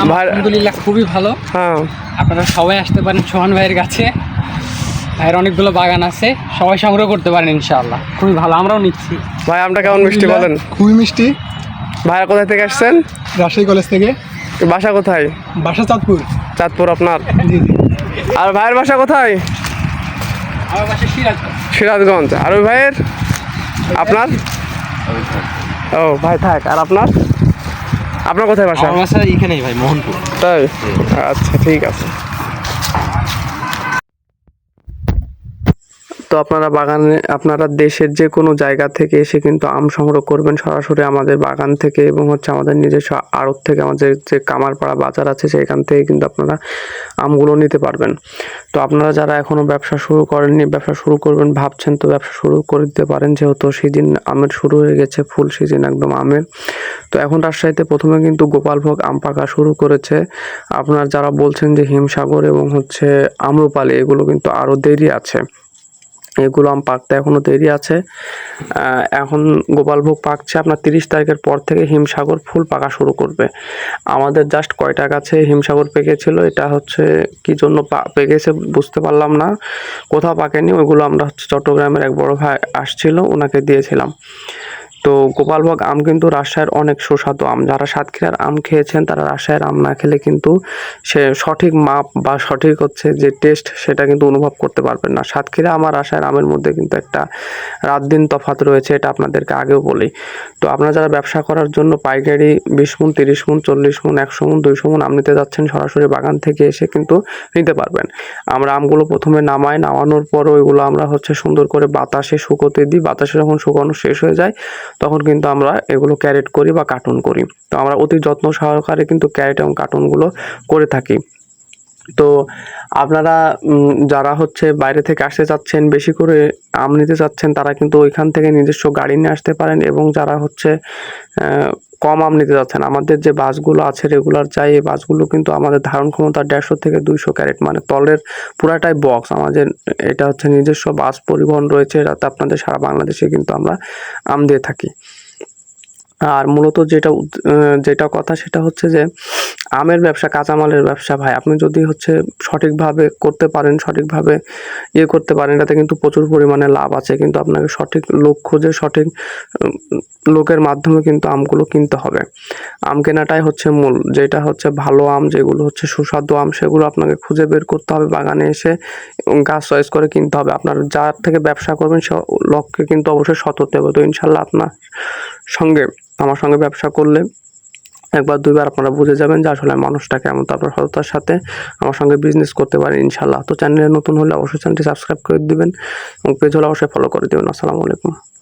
আলহামদুলিল্লাহ খুবই ভালো। হ্যাঁ। আপনারা সবাই আসতে পারেন সোহান ভাইয়ের কাছে। ভাইয়ের অনেকগুলো বাগান আছে। সবাই সংগ্রহ করতে পারেন ইনশাআল্লাহ। খুবই ভালো আমরাও নিচ্ছি। ভাই আমটা কেমন মিষ্টি বলেন? খুবই মিষ্টি। ভাইয়া কোথায় থেকে আসছেন? রাজশাহী কলেজ থেকে। বাসা কোথায়? বাসা চাঁদপুর। চাঁদপুর আপনার? জি জি। আর ভাইয়ের বাসা কোথায়? আমার পাশে সিরাজ সিরাজগঞ্জ। আর ওই ভাইয়ের? আপনার? ও ভাই থাক। আর আপনার? আপনার কোথায় বাসা? আমার বাসা এখানেই ভাই মোহনপুর। তাই? আচ্ছা ঠিক আছে। তো আপনারা বাগানে, আপনারা দেশের যে কোনো জায়গা থেকে এসে কিন্তু আম সংগ্রহ করবেন সরাসরি আমাদের বাগান থেকে এবং হচ্ছে আমাদের নিজস্ব আড়ত থেকে আমাদের যে কামারপাড়া বাজার আছে সেখান থেকে কিন্তু আপনারা আমগুলো নিতে পারবেন। তো আপনারা যারা এখনও ব্যবসা শুরু করেননি, ব্যবসা শুরু করবেন, ভাবছেন তো ব্যবসা শুরু করে দিতে পারেন, যেহেতু সিজন আমের শুরু হয়ে গেছে, ফুল সিজন একদম আমের। তো এখন রাজশাহীতে প্রথমে কিন্তু গোপালভোগ আম পাকা শুরু করেছে। আপনার যারা বলছেন যে হিমসাগর এবং হচ্ছে আম্রপালি, এগুলো কিন্তু আরও দেরি আছে। এগুলো আম পাকতে এখনও দেরি আছে। এখন গোপালভোগ পাকছে আপনার তিরিশ তারিখের পর থেকে হিমসাগর ফুল পাকা শুরু করবে। আমাদের জাস্ট কয়টা গাছে হিমসাগর পেকেছিল, এটা হচ্ছে কি জন্য পেকেছে বুঝতে পারলাম না। কোথাও পাকেনি, ওইগুলো আমরা হচ্ছে চট্টগ্রামের এক বড় ভাই আসছিল ওনাকে দিয়েছিলাম। তো গোপালভোগ আম কিন্তু রাজশাহীর অনেক সুস্বাদু আম। যারা সাতক্ষীরার আম খেয়েছেন, তারা রাজশাহীর আম না খেলে কিন্তু সে সঠিক মাপ বা সঠিক হচ্ছে যে টেস্ট সেটা কিন্তু অনুভব করতে পারবেন না। সাতক্ষীরা আমার রাজশাহীর আমের মধ্যে কিন্তু একটা রাত দিন তফাৎ রয়েছে, এটা আপনাদেরকে আগেও বলি। তো আপনারা যারা ব্যবসা করার জন্য পাইকারি বিশ মন, তিরিশ মন, চল্লিশ মন, একশো মন, দুইশো মন আম নিতে যাচ্ছেন, সরাসরি বাগান থেকে এসে কিন্তু নিতে পারবেন। আমরা আমগুলো প্রথমে নামাই, নামানোর পর ওইগুলো আমরা হচ্ছে সুন্দর করে বাতাসে শুকোতে দিই। বাতাসে যখন শুকানো শেষ হয়ে যায় তখন কিন্তু আমরা এগুলো ক্যারেট করি বা কার্টুন করি। তো আমরা অতি যত্ন সহকারে কিন্তু ক্যারেট এবং কার্টুনগুলো করে থাকি। তো আপনারা যারা হচ্ছে বাইরে থেকে আসতে চাচ্ছেন, বেশি করে আম নিতে চাচ্ছেন, তারা কিন্তু ওইখান থেকে নিজস্ব গাড়ি নিয়ে আসতে পারেন এবং যারা হচ্ছে কম আম নিতে যাচ্ছেন আমাদের যে বাসগুলো আছে রেগুলার যাই, এই বাসগুলো কিন্তু আমাদের ধারণ ক্ষমতা দেড়শো থেকে দুইশো ক্যারেট মানে তলের পুরাটাই বক্স আমাদের এটা হচ্ছে নিজস্ব বাস পরিবহন রয়েছে, এটাতে আপনাদের সারা বাংলাদেশে কিন্তু আমরা আম দিয়ে থাকি। আর মূলত যেটা যেটা কথা সেটা হচ্ছে যে, আমের ব্যবসা, কাঁচামালের ব্যবসা, ভাই। আপনি যদি হচ্ছে সঠিকভাবে করতে পারেন, সঠিকভাবে ইয়ে করতে পারেন, এটাতে কিন্তু প্রচুর পরিমাণে লাভ আছে। কিন্তু আপনাকে সঠিক লোক খুঁজে, সঠিক লোকের মাধ্যমে কিন্তু আমগুলো কিনতে হবে। আম কেনাটাই হচ্ছে মূল। যেটা হচ্ছে ভালো আম, যেগুলো হচ্ছে সুস্বাদু আম, সেগুলো আপনাকে খুঁজে বের করতে হবে বাগানে এসে গাছ চয়েস করে কিনতে হবে। আপনার যার থেকে ব্যবসা করবেন, সে লক্ষ্যে কিন্তু অবশ্যই হতে হবে। তো ইনশাল্লাহ আপনার সঙ্গে, আমার সঙ্গে ব্যবসা করলে একবার, দুইবার আপনারা বুঝে যাবেন যে আসলে মানুষটা কেমন। তারপর সততার সাথে আমার সঙ্গে বিজনেস করতে পারেন ইনশাল্লাহ তো চ্যানেলে নতুন হলে অবশ্যই চ্যানেলটি সাবস্ক্রাইব করে দিবেন এবং পেজ হলে অবশ্যই ফলো করে দেবেন। আসসালামু আলাইকুম।